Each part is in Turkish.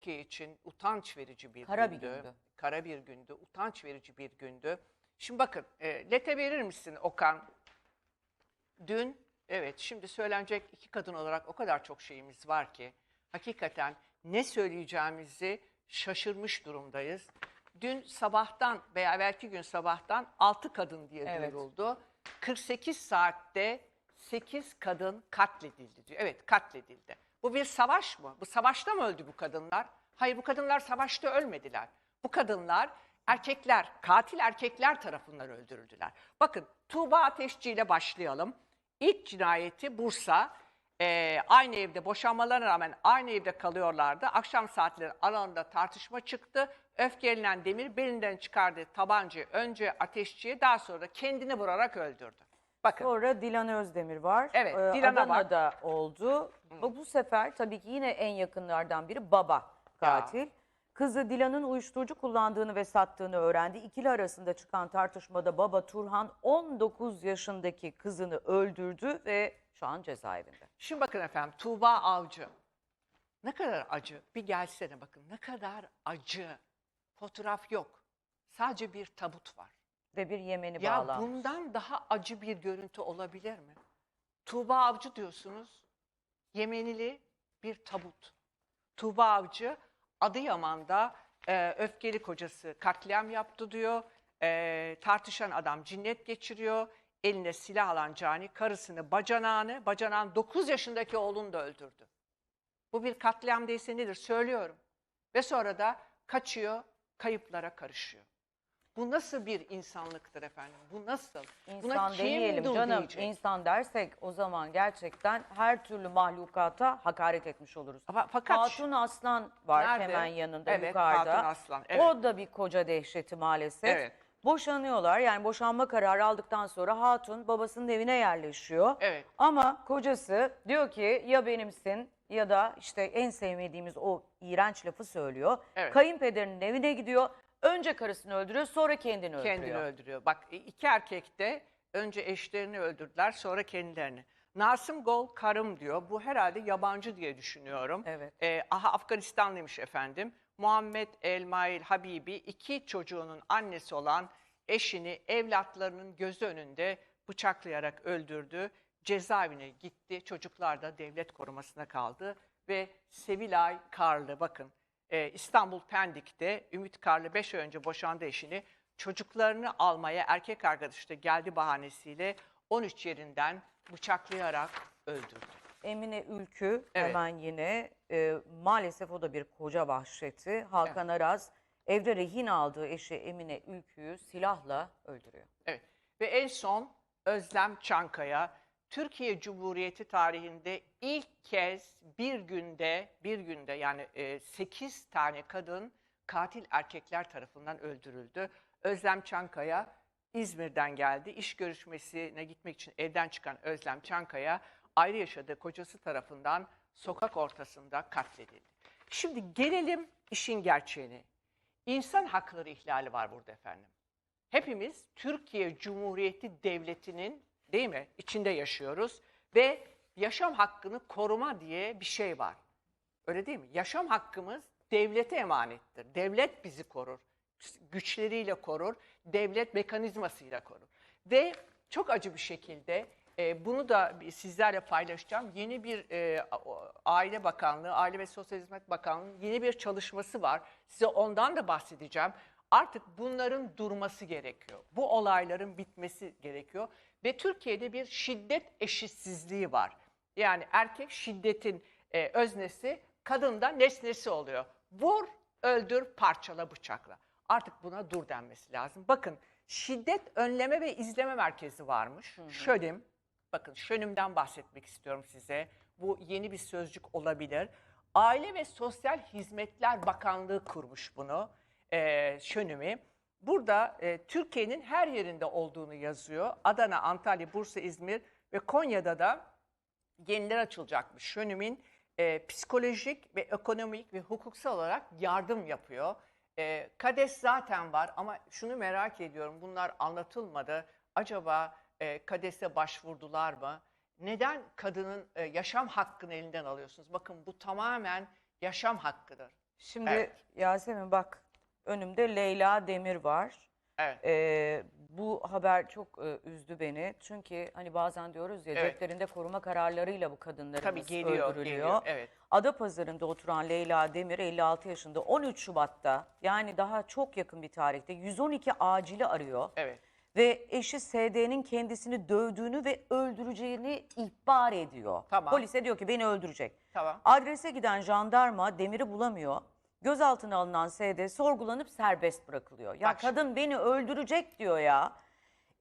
Türkiye için utanç verici bir Kara bir gündü. gündü. Kara bir gündü, utanç verici bir gündü. Şimdi bakın, e, lete verir misin Okan? Dün, evet şimdi söylenecek iki kadın olarak o kadar çok şeyimiz var ki, hakikaten ne söyleyeceğimizi şaşırmış durumdayız. Dün sabahtan veya belki gün sabahtan 6 kadın diye Evet. duyuruldu. 48 saatte 8 kadın katledildi diyor. Evet katledildi. Bu bir savaş mı? Bu savaşta mı öldü bu kadınlar? Hayır bu kadınlar savaşta ölmediler. Bu kadınlar erkekler, katil erkekler tarafından öldürüldüler. Bakın Tuğba Ateşçi ile başlayalım. İlk cinayeti Bursa. Ee, aynı evde boşanmalarına rağmen aynı evde kalıyorlardı. Akşam saatleri aralarında tartışma çıktı. Öfkelenen Demir belinden çıkardığı tabancayı önce ateşçiye daha sonra da kendini vurarak öldürdü. Bakın Sonra Dilan Özdemir var. Evet, Ee, Dilan'a. Adana'da oldu. Bu, bu sefer tabii ki yine en yakınlardan biri baba katil. Kızı Dilan'ın uyuşturucu kullandığını ve sattığını öğrendi. İkili arasında çıkan tartışmada baba Turhan 19 yaşındaki kızını öldürdü ve şu an cezaevinde. Şimdi bakın efendim Tuğba Avcı. Ne kadar acı. Bir gelsene bakın ne kadar acı. Fotoğraf yok. Sadece bir tabut var. Ve bir Yemeni Ya bağlanmış. bundan daha acı bir görüntü olabilir mi? Tuğba Avcı diyorsunuz. Yemenili bir tabut. Tuğba Avcı Adıyaman'da e, öfkeli kocası katliam yaptı diyor. E, tartışan adam cinnet geçiriyor. Eline silah alan cani karısını, bacanağını, bacanağın 9 yaşındaki oğlunu da öldürdü. Bu bir katliam değilse nedir söylüyorum. Ve sonra da kaçıyor, kayıplara karışıyor. Bu nasıl bir insanlıktır efendim? Bu nasıl? İnsan kim demeyelim dur canım. diyecek? İnsan dersek o zaman gerçekten her türlü mahlukata hakaret etmiş oluruz. Ama fakat Hatun Aslan var Nerede? hemen yanında Evet, yukarıda. Hatun Aslan, evet. O da bir koca dehşeti maalesef. Evet. Boşanıyorlar yani boşanma kararı aldıktan sonra Hatun babasının evine yerleşiyor. Evet. Ama kocası diyor ki ya benimsin ya da işte en sevmediğimiz o iğrenç lafı söylüyor. Evet. Kayınpederinin evine gidiyor. Önce karısını öldürüyor sonra kendini öldürüyor. kendini öldürüyor. Bak iki erkek de önce eşlerini öldürdüler sonra kendilerini. Nasım Gol karım diyor. Bu herhalde yabancı diye düşünüyorum. Evet. Ee, aha Afganistanlıymış efendim. Muhammed Elmail Habibi iki çocuğunun annesi olan eşini evlatlarının gözü önünde bıçaklayarak öldürdü. Cezaevine gitti. Çocuklar da devlet korumasına kaldı. Ve Sevilay Karlı bakın e, İstanbul Pendik'te Ümit Karlı 5 ay önce boşandı eşini. Çocuklarını almaya erkek arkadaşı da geldi bahanesiyle 13 yerinden bıçaklayarak öldürdü. Emine Ülkü Evet. hemen yine e, maalesef o da bir koca vahşeti. Hakan Araz evde rehin aldığı eşi Emine Ülkü'yü silahla öldürüyor. Evet. Ve en son Özlem Çankaya Türkiye Cumhuriyeti tarihinde ilk kez bir günde bir günde yani 8 tane kadın katil erkekler tarafından öldürüldü. Özlem Çankaya İzmir'den geldi. İş görüşmesine gitmek için evden çıkan Özlem Çankaya ayrı yaşadığı kocası tarafından sokak ortasında katledildi. Şimdi gelelim işin gerçeğine. İnsan hakları ihlali var burada efendim. Hepimiz Türkiye Cumhuriyeti Devleti'nin değil mi içinde yaşıyoruz ve yaşam hakkını koruma diye bir şey var. Öyle değil mi? Yaşam hakkımız devlete emanettir. Devlet bizi korur. Güçleriyle korur. Devlet mekanizmasıyla korur. Ve çok acı bir şekilde e, bunu da sizlerle paylaşacağım. Yeni bir e, Aile Bakanlığı, Aile ve Sosyal Hizmet Bakanlığı'nın yeni bir çalışması var. Size ondan da bahsedeceğim. Artık bunların durması gerekiyor. Bu olayların bitmesi gerekiyor. Ve Türkiye'de bir şiddet eşitsizliği var. Yani erkek şiddetin e, öznesi, kadın da nesnesi oluyor. Vur, öldür, parçala, bıçakla. Artık buna dur denmesi lazım. Bakın şiddet önleme ve izleme merkezi varmış. Şönim, bakın şönümden bahsetmek istiyorum size. Bu yeni bir sözcük olabilir. Aile ve Sosyal Hizmetler Bakanlığı kurmuş bunu, e, şönümü. Burada e, Türkiye'nin her yerinde olduğunu yazıyor. Adana, Antalya, Bursa, İzmir ve Konya'da da yeniler açılacakmış. Şönüm'ün e, psikolojik ve ekonomik ve hukuksal olarak yardım yapıyor. E, KADES zaten var ama şunu merak ediyorum bunlar anlatılmadı. Acaba e, KADES'e başvurdular mı? Neden kadının e, yaşam hakkını elinden alıyorsunuz? Bakın bu tamamen yaşam hakkıdır. Şimdi Evet. Yasemin bak önümde Leyla Demir var. Evet. Ee, bu haber çok e, üzdü beni. Çünkü hani bazen diyoruz ya Evet. ceplerinde koruma kararlarıyla bu kadınlarımız Tabii geliyor, öldürülüyor. geliyor. Evet. Adapazarı'nda oturan Leyla Demir 56 yaşında 13 Şubat'ta yani daha çok yakın bir tarihte 112 acili arıyor. Evet. Ve eşi SD'nin kendisini dövdüğünü ve öldüreceğini ihbar ediyor. Tamam. Polise diyor ki beni öldürecek. Tamam. Adrese giden jandarma Demir'i bulamıyor. Gözaltına alınan SD sorgulanıp serbest bırakılıyor. Ya Bak kadın beni öldürecek diyor ya.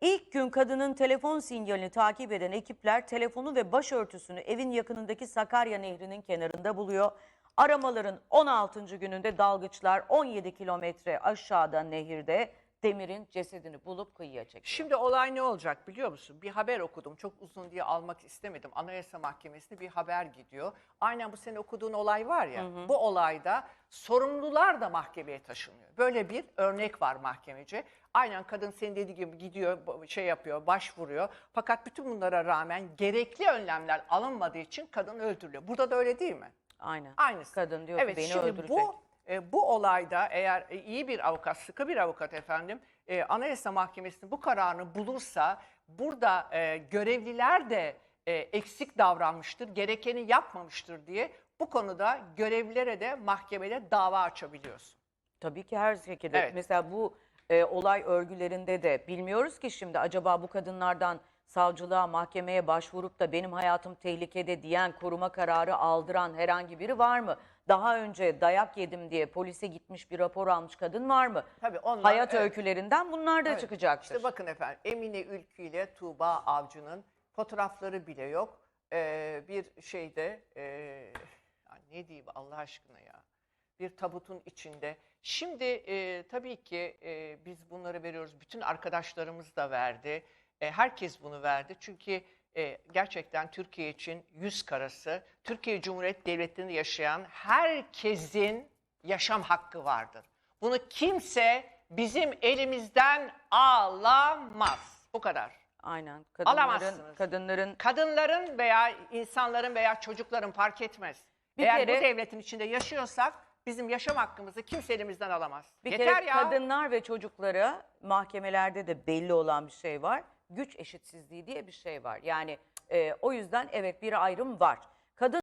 İlk gün kadının telefon sinyalini takip eden ekipler telefonu ve başörtüsünü evin yakınındaki Sakarya Nehri'nin kenarında buluyor. Aramaların 16. gününde dalgıçlar 17 kilometre aşağıda nehirde Demir'in cesedini bulup kıyıya çekiyor. Şimdi olay ne olacak biliyor musun? Bir haber okudum. Çok uzun diye almak istemedim. Anayasa Mahkemesi'ne bir haber gidiyor. Aynen bu senin okuduğun olay var ya. Bu olayda sorumlular da mahkemeye taşınıyor. Böyle bir örnek var mahkemece. Aynen kadın senin dediği gibi gidiyor, şey yapıyor, başvuruyor. Fakat bütün bunlara rağmen gerekli önlemler alınmadığı için kadın öldürülüyor. Burada da öyle değil mi? Aynen. Aynısı. Kadın diyor evet, ki beni şimdi öldürecek. Bu, e, bu olayda eğer e, iyi bir avukat, sıkı bir avukat efendim, e, Anayasa Mahkemesi'nin bu kararını bulursa burada e, görevliler de e, eksik davranmıştır, gerekeni yapmamıştır diye bu konuda görevlilere de mahkemede dava açabiliyorsun. Tabii ki her şekilde. Evet. Mesela bu e, olay örgülerinde de bilmiyoruz ki şimdi acaba bu kadınlardan savcılığa, mahkemeye başvurup da benim hayatım tehlikede diyen, koruma kararı aldıran herhangi biri var mı? Daha önce dayak yedim diye polise gitmiş bir rapor almış kadın var mı? Tabii onlar, Hayat evet. öykülerinden bunlar da Evet. çıkacaktır. İşte bakın efendim Emine Ülkü ile Tuğba Avcı'nın fotoğrafları bile yok. Ee, bir şeyde ya ne diyeyim Allah aşkına ya bir tabutun içinde. Şimdi ee, tabii ki ee, biz bunları veriyoruz. Bütün arkadaşlarımız da verdi. E, herkes bunu verdi. Çünkü e, gerçekten Türkiye için yüz karası, Türkiye Cumhuriyeti Devleti'nde yaşayan herkesin yaşam hakkı vardır. Bunu kimse bizim elimizden alamaz. Bu kadar. Aynen. Kadınların, Alamazsınız. kadınların Kadınların veya insanların veya çocukların fark etmez. Bir Eğer kere- bu devletin içinde yaşıyorsak bizim yaşam hakkımızı kimse elimizden alamaz. Bir Yeter kere ya. kadınlar ve çocuklara mahkemelerde de belli olan bir şey var. Güç eşitsizliği diye bir şey var. Yani e, o yüzden evet bir ayrım var. Kadın